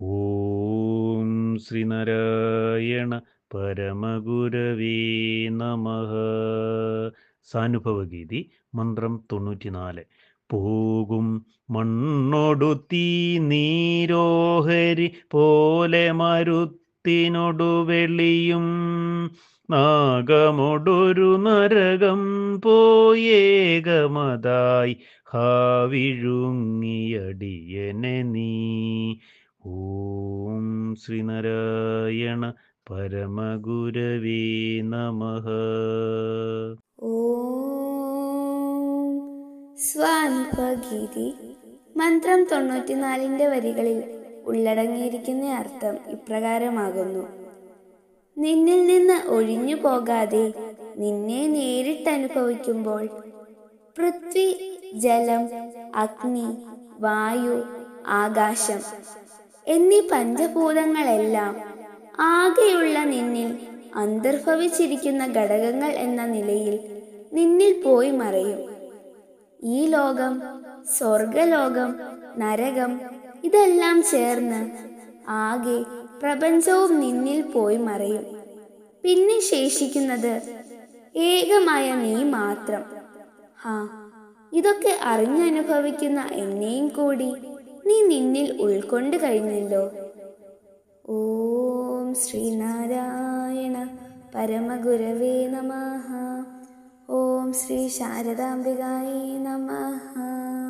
ഓം ശ്രീനാരായണ പരമഗുരവേ നമ. സാനുഭവഗീതി മന്ത്രം തൊണ്ണൂറ്റിനാല്. പോകും മണ്ണൊടുത്തീ നീരോഹരി പോലെ മരുത്തിനൊടു വെളിയും. നാഗമൊടൊരു നരകം പോയേകമതായി. ഹാവിഴുങ്ങിയടിയനെ നീ. ഓം ശ്രീനാരായണ പരമഗുരവേ നമ. ഓം മന്ത്രം തൊണ്ണൂറ്റിനാലിന്റെ വരികളിൽ ഉള്ളടങ്ങിയിരിക്കുന്ന അർത്ഥം ഇപ്രകാരമാകുന്നു. നിന്നിൽ നിന്ന് ഒഴിഞ്ഞു പോകാതെ നിന്നെ നേരിട്ട് അനുഭവിക്കുമ്പോൾ പൃഥ്വി ജലം അഗ്നി വായു ആകാശം എന്നീ പഞ്ചഭൂതങ്ങളെല്ലാം ആകെയുള്ള നിന്നിൽ അന്തർഭവിച്ചിരിക്കുന്ന ഘടകങ്ങൾ എന്ന നിലയിൽ നിന്നിൽ പോയി മറയും. ഈ ലോകം സ്വർഗലോകം നരകം ഇതെല്ലാം ചേർന്ന് ആകെ പ്രപഞ്ചവും നിന്നിൽ പോയി മറയും. പിന്നെ ശേഷിക്കുന്നത് ഏകമായ നീ മാത്രം. ഹാ ഇതൊക്കെ അറിഞ്ഞനുഭവിക്കുന്ന എന്നെയും കൂടി നീ നിന്നിൽ ഉൾക്കൊണ്ട് കഴിഞ്ഞല്ലോ. ഓം ശ്രീനാരായണ പരമഗുരവേ നമ. ഓം ശ്രീ ശാരദാംബികായേ നമഃ.